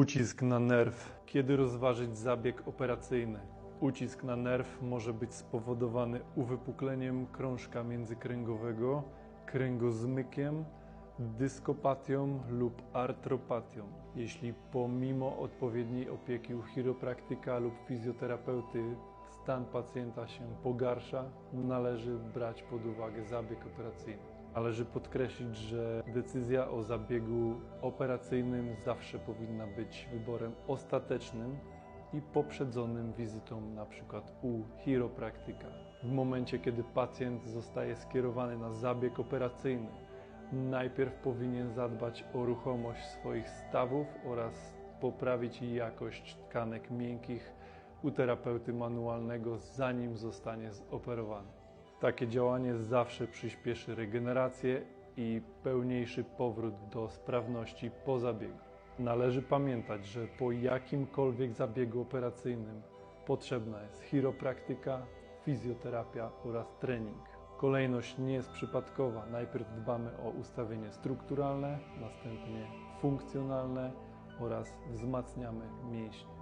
Ucisk na nerw. Kiedy rozważyć zabieg operacyjny? Ucisk na nerw może być spowodowany uwypukleniem krążka międzykręgowego, kręgozmykiem, dyskopatią lub artropatią. Jeśli pomimo odpowiedniej opieki u chiropraktyka lub fizjoterapeuty stan pacjenta się pogarsza, należy brać pod uwagę zabieg operacyjny. Należy podkreślić, że decyzja o zabiegu operacyjnym zawsze powinna być wyborem ostatecznym i poprzedzonym wizytą przykład u chiropraktyka. W momencie, kiedy pacjent zostaje skierowany na zabieg operacyjny, najpierw powinien zadbać o ruchomość swoich stawów oraz poprawić jakość tkanek miękkich u terapeuty manualnego, zanim zostanie zoperowany. Takie działanie zawsze przyspieszy regenerację i pełniejszy powrót do sprawności po zabiegu. Należy pamiętać, że po jakimkolwiek zabiegu operacyjnym potrzebna jest chiropraktyka, fizjoterapia oraz trening. Kolejność nie jest przypadkowa. Najpierw dbamy o ustawienie strukturalne, następnie funkcjonalne oraz wzmacniamy mięśnie.